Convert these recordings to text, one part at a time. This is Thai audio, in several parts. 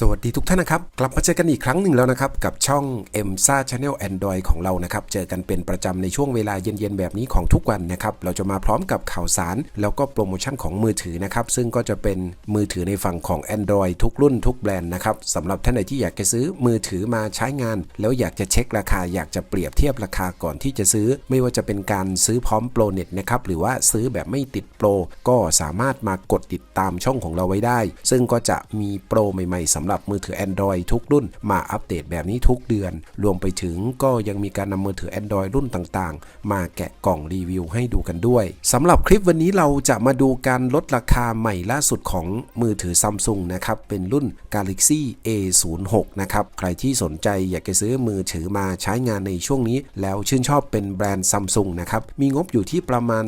สวัสดีทุกท่านนะครับ กลับมาเจอกันอีกครั้งหนึ่งแล้วนะครับ กับช่อง m s a Channel Android ของเรานะครับ เจอกันเป็นประจำในช่วงเวลาเย็นๆ แบบนี้ของทุกวันนะครับ เราจะมาพร้อมกับข่าวสาร แล้วก็โปรโมชั่นของมือถือนะครับ ซึ่งก็จะเป็นมือถือในฝั่งของ Android ทุกรุ่นทุกแบรนด์นะครับสำหรับท่านใดที่อยากจะซื้อมือถือมาใช้งาน แล้วอยากจะเช็คราคาอยากจะเปรียบเทียบราคาก่อนที่จะซื้อ ไม่ว่าจะเป็นการซื้อพร้อมโปรเน็ตนะครับหรือว่าซื้อแบบไม่ติดโปรก็สามารถมากดติดตามช่องของเราไว้ได้ ซึ่งก็จะมีโปรใหม่ๆสำหรับมือถือ Android ทุกรุ่นมาอัปเดตแบบนี้ทุกเดือน รวมไปถึงก็ยังมีการนำมือถือ Android รุ่นต่างๆ มาแกะกล่องรีวิวให้ดูกันด้วยสำหรับคลิปวันนี้เราจะมาดูการลดราคาใหม่ล่าสุดของมือถือ Samsung นะครับเป็นรุ่น Galaxy A06 นะครับใครที่สนใจอยากจะซื้อมือถือมาใช้งานในช่วงนี้ แล้วชื่นชอบเป็นแบรนด์ Samsung นะครับมีงบอยู่ที่ประมาณ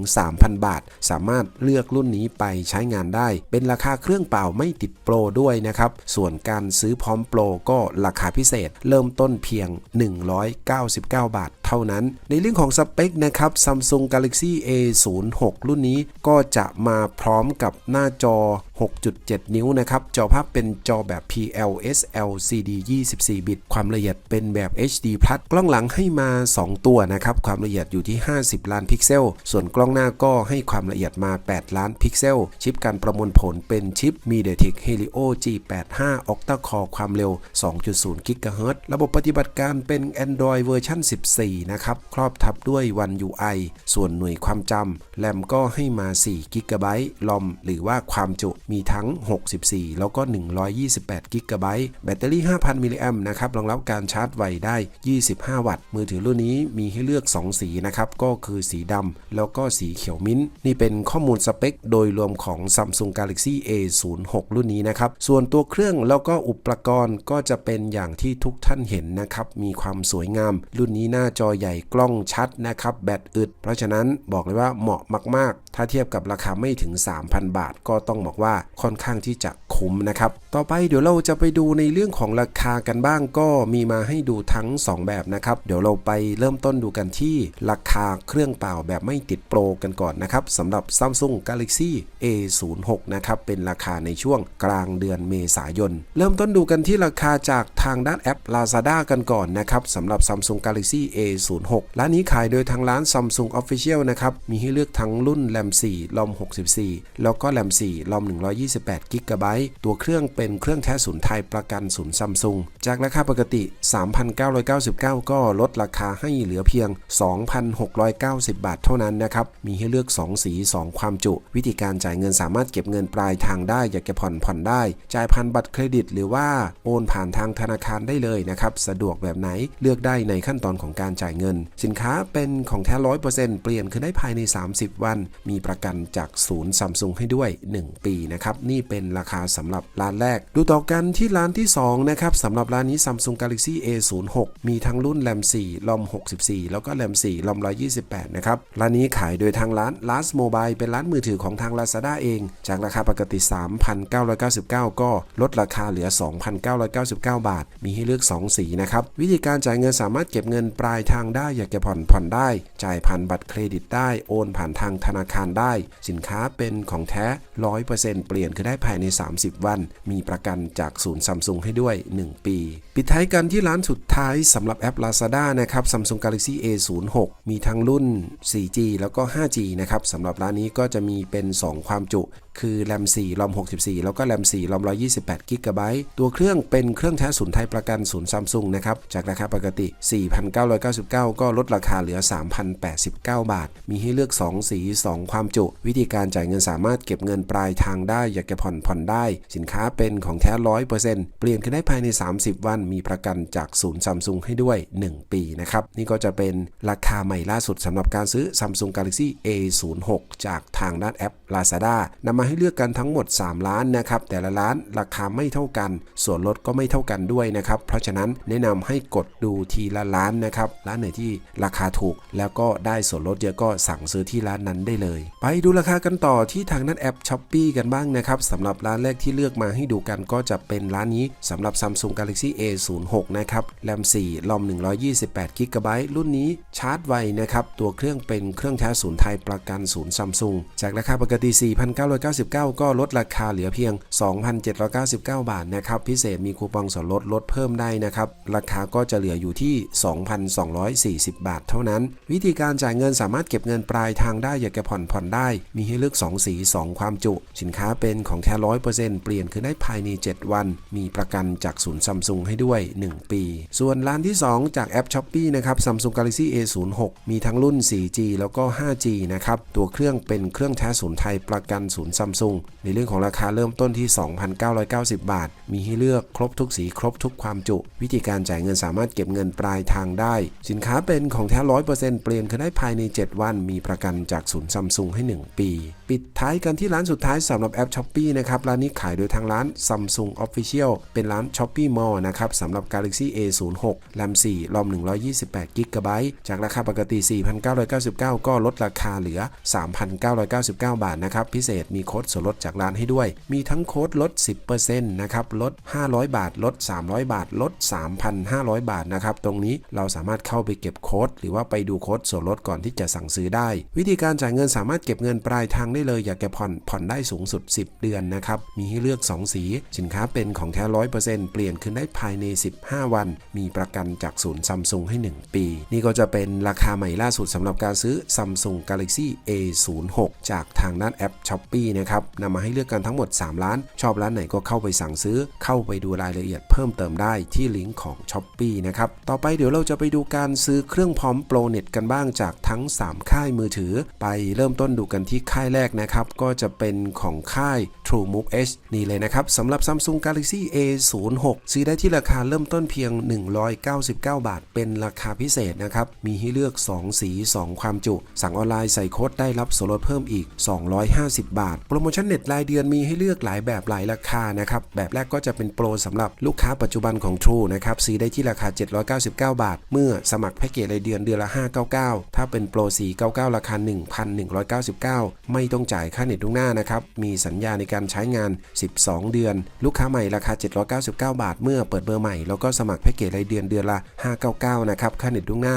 2-3,000 บาท สามารถเลือกรุ่นนี้ไปใช้งานได้ เป็นราคาเครื่องเปล่าไม่ติดโปรด้วยนะครับส่วนการซื้อพร้อมโปรก็ราคาพิเศษ เริ่มต้นเพียง 199 บาท เท่านั้น ในเรื่องของสเปคนะครับ Samsung Galaxy A06 รุ่นนี้ก็จะมาพร้อมกับหน้าจอ 6.7 นิ้วนะครับ จอภาพเป็นจอแบบ PLS LCD 24 บิต ความละเอียดเป็นแบบ HD+ กล้องหลังให้มา 2 ตัวนะครับ ความละเอียดอยู่ที่ 50 ล้านพิกเซล ส่วนกล้องหน้าก็ให้ความละเอียดมา 8 ล้านพิกเซล ชิปการประมวลผลเป็นชิป MediaTek Helio G85 Octa Core ความเร็ว 2.0 GHz ระบบปฏิบัติการเป็น Android เวอร์ชัน14นะครับ ครอบทับด้วย One UI ส่วนหน่วยความจำแรมก็ให้มา4 GB ลอมหรือว่าความจุมีทั้ง 64 แล้วก็ 128 GB แบตเตอรี่ 5,000 มิลลิแอมนะครับรองรับการชาร์จไวได้ 25 วัตต์ มือถือรุ่นนี้มีให้เลือก 2 สีนะครับก็คือสีดำแล้วก็สีเขียวมิ้นท์นี่เป็นข้อมูลสเปค โดยรวมของ Samsung Galaxy A06 รุ่นนี้นะครับส่วนตัวเครื่องแล้วก็อุปกรณ์ก็จะเป็นอย่างที่ทุกท่านเห็นนะครับมีความสวยงาม รุ่นนี้หน้าจอใหญ่กล้องชัดนะครับ แบตอึด เพราะฉะนั้นบอกเลยว่าเหมาะมาก ๆ ถ้าเทียบกับราคาไม่ถึง 3,000 บาท ก็ต้องบอกว่าค่อนข้างที่จะคุ้มนะครับ ต่อไปเดี๋ยวเราจะไปดูในเรื่องของราคากันบ้างก็มีมาให้ดูทั้ง 2 แบบนะครับ เดี๋ยวเราไปเริ่มต้นดูกันที่ราคาเครื่องเปล่าแบบไม่ติดโปรกันก่อนนะครับสำหรับ Samsung Galaxy A06 นะครับเป็นราคาในช่วงกลางเดือนเมษายน เริ่มต้นดูกันที่ราคาจากทางด้านแอป Lazada กันก่อนนะครับสำหรับ Samsung Galaxy A06 ร้านนี้ขายโดยทางร้าน Samsung Official นะครับ มีให้เลือกทั้งรุ่นแรม4ลอม64 แล้วก็แรม4ลอม128 g b ตัวเครื่องเป็นเครื่องแท้ศูนย์ไทยประกันศูนย์ซัมซุงจากราคาปกติ 3,999 ก็ลดราคาให้เหลือเพียง 2,690 บาทเท่านั้นนะครับ มีให้เลือก 2 สี 2 ความจุ วิธีการจ่ายเงินสามารถเก็บเงินปลายทางได้ อยากจะผ่อนผ่อนได้ จ่ายผ่านบัตรเครดิต หรือว่าโอนผ่านทางธนาคารได้เลยนะครับ สะดวกแบบไหนเลือกได้ในขั้นตอนของการจ่ายเงิน สินค้าเป็นของแท้ร้อยเปอร์เซ็นต์เปลี่ยนคือได้ภายใน 30 วัน มีประกันจากศูนย์ซัมซุงให้ด้วย 1 ปีนะครับ นี่เป็นราคาสำหรับร้านแรก ดูต่อกันที่ร้านที่ 2 นะครับสำหรับร้านนี้ Samsung Galaxy A06 มีทั้งรุ่นแรม4ลอม64 แล้วก็แรม4ลอม128 นะครับ ร้านนี้ขายโดยทางร้าน Last Mobile เป็นร้านมือถือของทาง Lazada เอง จากราคาปกติ 3,999 ก็ลดราคาเหลือ 2,999 บาท มีให้เลือก 2 สีนะครับ วิธีการจ่ายเงินสามารถเก็บเงินปลายทางได้ อยากจะผ่อนผ่อนได้ จ่ายผ่านบัตรเครดิตได้ โอนผ่านทางธนาคารได้ สินค้าเป็นของแท้ 100%เปลี่ยนคือได้ภายใน 30 วัน มีประกันจากศูนย์ซัมซุงให้ด้วย 1 ปี ปิดท้ายกันที่ร้านสุดท้ายสำหรับแอป Lazada นะครับ Samsung Galaxy A06 มีทั้งรุ่น 4G แล้วก็ 5G นะครับสำหรับร้านนี้ก็จะมีเป็น 2 ความจุ คือแรม4ลอม64 แล้วก็แรม4ลอม128 g b ตัวเครื่องเป็นเครื่องแท้ศูนย์ไทยประกันศูนย์ซัมซุงนะครับ จากราคาปกติ 4,999 ก็ลดราคาเหลือ 3,089 บาท มีให้เลือก 2 สี 2 ความจุ วิธีการจ่ายเงินสามารถเก็บเงินปลายทางได้ อยากจะผ่อนผ่อนได้ สินค้าเป็นของแท้ 100%เปลี่ยนขึ้นได้ภายใน 30 วัน มีประกันจากศูนย์ซัมซุงให้ด้วย 1 ปีนะครับ นี่ก็จะเป็นราคาใหม่ล่าสุดสำหรับการซื้อ Samsung Galaxy A06 จากทางด้านแอป Lazada นำมาให้เลือกกันทั้งหมด3ล้านนะครับ แต่ละร้านราคาไม่เท่ากัน ส่วนลดก็ไม่เท่ากันด้วยนะครับ เพราะฉะนั้นแนะนำให้กดดูทีละร้านนะครับ ร้านไหนที่ราคาถูก แล้วก็ได้ส่วนลดเยอะก็สั่งซื้อที่ร้านนั้นได้เลย ไปดูราคากันต่อที่ทางด้นแอป s h อ p e e กันบ้างนะครับสำหรับร้านแรกที่เลือกมาให้ดูกันก็จะเป็นร้านนี้สำหรับ Samsung Galaxy A06 นะครับแรม4ลอม128 g b รุ่นนี้ชาร์จไวนะครับ ตัวเครื่องเป็นเครื่องแท้ศูนย์ไทยประกันศูนย์ซัมซุงจากราคาปกติ 4,999 799 ก็ลดราคาเหลือเพียง 2,799 บาทนะครับพิเศษมีคูปองส่วนลดลดเพิ่มได้นะครับราคาก็จะเหลืออยู่ที่ 2,240 บาทเท่านั้น วิธีการจ่ายเงินสามารถเก็บเงินปลายทางได้อยากจะผ่อนผ่อนได้ มีให้เลือก 2 สี 2 ความจุ สินค้าเป็นของแท้ร้อยเปอร์เซ็นต์เปลี่ยนคือได้ภายใน 7 วัน มีประกันจากศูนย์ซัมซุงให้ด้วย 1 ปี ส่วนร้านที่ 2 จากแอป s h อ p e e นะครับ Samsung Galaxy A06 มีทั้งรุ่น 4G แล้วก็ 5G นะครับตัวเครื่องเป็นเครื่องแท้ศูนย์ไทยประกันศูนย์ซัมซุงในเรื่องของราคาเริ่มต้นที่ 2,990 บาท มีให้เลือกครบทุกสีครบทุกความจุ วิธีการจ่ายเงินสามารถเก็บเงินปลายทางได้ สินค้าเป็นของแท้ร้อยเปอร์เซ็นต์เปลี่ยนคือได้ภายใน 7 วัน มีประกันจากศูนย์ซัมซุงให้ 1 ปี ปิดท้ายกันที่ร้านสุดท้ายสำหรับแอป s h อ p e e นะครับ ร้านนี้ขายโดยทางร้าน Samsung Official เป็นร้าน s h o p e e Mall นะครับสำหรับ Galaxy A06 แรม4รอม128 g b จากราคาปกติ 4,999 ก็ลดราคาเหลือ 3,999 บาทนะครับ พิเศษมีโค้ดส่วนลดจากร้านให้ด้วย มีทั้งโค้ดลด 10%นะครับ ลด 500 บาท ลด 300 บาท ลด 3,500 บาทนะครับ ตรงนี้เราสามารถเข้าไปเก็บโค้ดหรือว่าไปดูโค้ดส่วนลดก่อนที่จะสั่งซื้อได้ วิธีการจ่ายเงินสามารถเก็บเงินปลายทางได้เลย อยากจะผ่อนผ่อนได้สูงสุด 10 เดือนนะครับ มีให้เลือก 2 สี สินค้าเป็นของแท้ร้อยเปอร์เซ็นต์เปลี่ยนคืนได้ภายใน 15 วัน มีประกันจากศูนย์ซัมซุงให้ 1 ปี นี่ก็จะเป็นราคาใหม่ล่าสุดสำหรับการซื้อ Samsung Galaxy A06 จากทางด้านแอป s h อ p e e นะครับนำมาให้เลือกกันทั้งหมด 3 ร้าน ชอบร้านไหนก็เข้าไปสั่งซื้อ เข้าไปดูรายละเอียดเพิ่มเติมได้ที่ลิงก์ของ s h อ p e e นะครับต่อไปเดี๋ยวเราจะไปดูการซื้อเครื่องพร้อมโปรเน็ตกันบ้างจากทั้ง 3 ค่ายมือถือ ไปเริ่มต้นดูกันที่ค่ายแรกนะครับก็จะเป็นของค่าย TrueMove H นี่เลยนะครับสำหรับ Samsung Galaxy A06 ซื้อได้ที่ราคาเริ่มต้นเพียง 199 บาท เป็นราคาพิเศษนะครับ มีให้เลือก 2 สี 2 ความจุ สั่งออนไลน์ใส่โค้ดได้รับส่วนลดเพิ่มอีก 250 บาทโปรโมชั่นเน็ตรายเดือนมีให้เลือกหลายแบบหลายราคานะครับ แบบแรกก็จะเป็นโปรสำหรับลูกค้าปัจจุบันของ True นะครับซื้อได้ที่ราคา 799 บาท เมื่อสมัครแพ็กเกจรายเดือนเดือนละ 599 ถ้าเป็นโปร 499 ราคา 1,199 ไม่ต้องจ่ายค่าเน็ตล่วงหน้านะครับ มีสัญญาในการใช้งาน 12 เดือน ลูกค้าใหม่ราคา 799 บาท เมื่อเปิดเบอร์ใหม่ แล้วก็สมัครแพ็กเกจรายเดือนเดือนละ 599 นะครับ ค่าเน็ตล่วงหน้า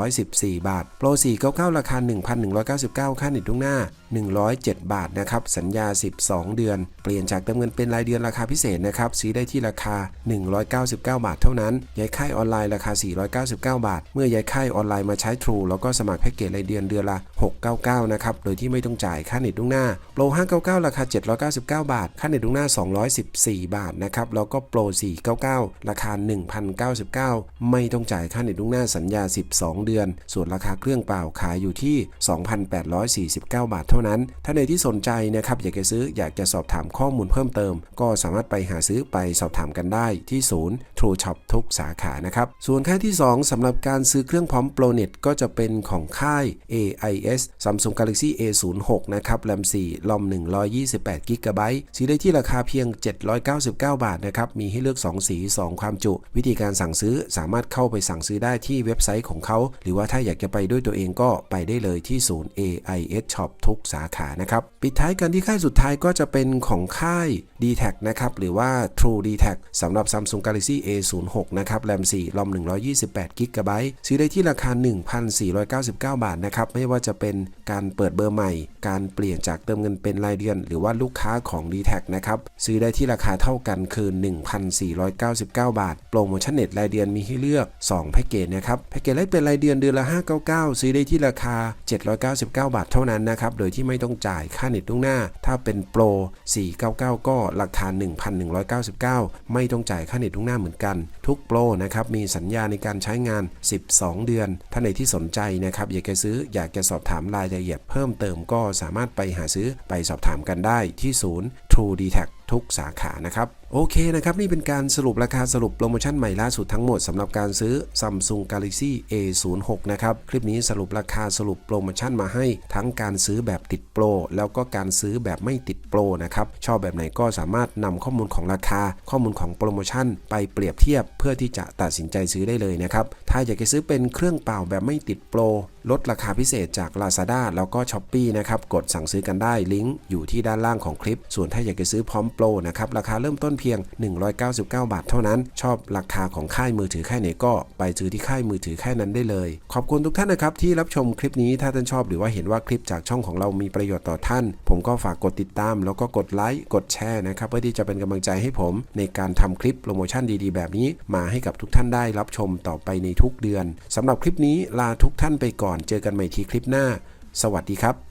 214 บาท โปร 499 ราคา 1,199 ค่าเน็ตล่วงหน้า 107 บาทนะครับ สัญญา 12 เดือน เปลี่ยนจากเติมเงินเป็นรายเดือนราคาพิเศษนะครับ ซื้อได้ที่ราคา 199 บาทเท่านั้น ย้ายค่ายออนไลน์ราคา 499 บาท เมื่อย้ายค่ายออนไลน์มาใช้ True แล้วก็สมัครแพ็กเกจรายเดือนเดือนละ 699 นะครับ โดยที่ไม่ต้องจ่ายค่าเน็ตล่วงหน้า โปร 599 ราคา 799 บาท ค่าเน็ตล่วงหน้า 214 บาทนะครับ แล้วก็โปร 499 ราคา 1,099 ไม่ต้องจ่ายค่าเน็ตล่วงหน้าสัญญา 12 เดือน ส่วนราคาเครื่องเปล่าขายอยู่ที่ 2,849 บาทเท่านั้น ถ้าในที่สนใจนะครับอยากจะซื้ออยากจะสอบถามข้อมูลเพิ่มเติม ก็สามารถไปหาซื้อไปสอบถามกันได้ที่ศูนย์ True Shop ทุกสาขานะครับ ส่วนค่ายที่ 2สำหรับการซื้อเครื่องพร้อมโปรเน็ตก็จะเป็นของค่าย AIS Samsung Galaxy A06 นะครับแรม4ลอม128 g b ซื้อได้ที่ราคาเพียง 799 บาทนะครับ มีให้เลือก 2 สี 2 ความจุ วิธีการสั่งซื้อสามารถเข้าไปสั่งซื้อได้ที่เว็บไซต์ของเขา หรือว่าถ้าอยากจะไปด้วยตัวเองก็ไปได้เลยที่ศูนย์ AIS Shop ทุกสาขานะครับ ปิดท้ายกันที่ค่ายสุดท้ายก็จะเป็นของค่าย d t แทนะครับหรือว่า True d t แทสำหรับ Samsung Galaxy A06 นะครับแรม4ลอม128 g b ซื้อได้ที่ราคา 1,499 บาทนะครับไม่ว่าจะเป็นการเปิดเบอร์ใหม่ การเปลี่ยนจากเติมเงินเป็นรายเดือน หรือว่าลูกค้าของ d t แทนะครับซื้อได้ที่ราคาเท่ากันคือ 1,499 บาท โปรโมชั่นเน็ตรายเดือนมีให้เลือก 2 แพ็กเกจนะครับแพ็กเกจแรกเป็นรายเดือนเดือนละ 599 ซื้อได้ที่ราคา 799 บาทเท่านั้นนะครับโดยที่ไม่ต้องจ่ายค่าเน็ตล่วงหน้า ถ้าเป็นโปร 499 ก็หลักฐาน 1,199 ไม่ต้องจ่ายค่าเน็ตล่วงหน้าเหมือนกัน ทุกโปรนะครับมีสัญญาในการใช้งาน 12 เดือนถ้าในที่สนใจนะครับอยากจะซื้ออยากจะสอบถามรายละเอียดเพิ่มเติมก็สามารถไปหาซื้อไปสอบถามกันได้ที่ศูนย์ True d t แททุกสาขานะครับ โอเคนะครับ นี่เป็นการสรุปราคาสรุปโปรโมชั่นใหม่ล่าสุดทั้งหมดสำหรับการซื้อ Samsung Galaxy A06 นะครับ คลิปนี้สรุปราคาสรุปโปรโมชั่นมาให้ทั้งการซื้อแบบติดโปร แล้วก็การซื้อแบบไม่ติดโปรนะครับ ชอบแบบไหนก็สามารถนำข้อมูลของราคา ข้อมูลของโปรโมชั่น ไปเปรียบเทียบเพื่อที่จะตัดสินใจซื้อได้เลยนะครับถ้าอยากจะซื้อเป็นเครื่องเปล่าแบบไม่ติดโปรลดราคาพิเศษจาก Lazada แล้วก็ s h อ p e e นะครับ กดสั่งซื้อกันได้ลิงก์อยู่ที่ด้านล่างของคลิป ส่วนถ้าอยากจะซื้อพร้อมโปรนะครับ ราคาเริ่มต้นเพียง 199 บาทเท่านั้น ชอบราคาของค่ายมือถือค่ายไหนก็ไปซื้อที่ค่ายมือถือค่ายนั้นได้เลย ขอบคุณทุกท่านนะครับ ที่รับชมคลิปนี้ถ้าท่านชอบหรือว่าเห็นว่าคลิปจากช่องของเรามีประโยชน์ต่อท่าน ผมก็ฝากกดติดตาม แล้วก็กดไลค์กดแชร์นะครับเพื่อที่จะเป็นกำลังใจให้ผม ในการทำคลิปโปรโมชั่นดีๆ แบบนี้ มาให้กับทุกท่านได้รับชมต่อไปในทุกเดือนสำหรับคลิปนี้ลาทุกท่านไปก่อน เจอกันใหม่ทีคลิปหน้า สวัสดีครับ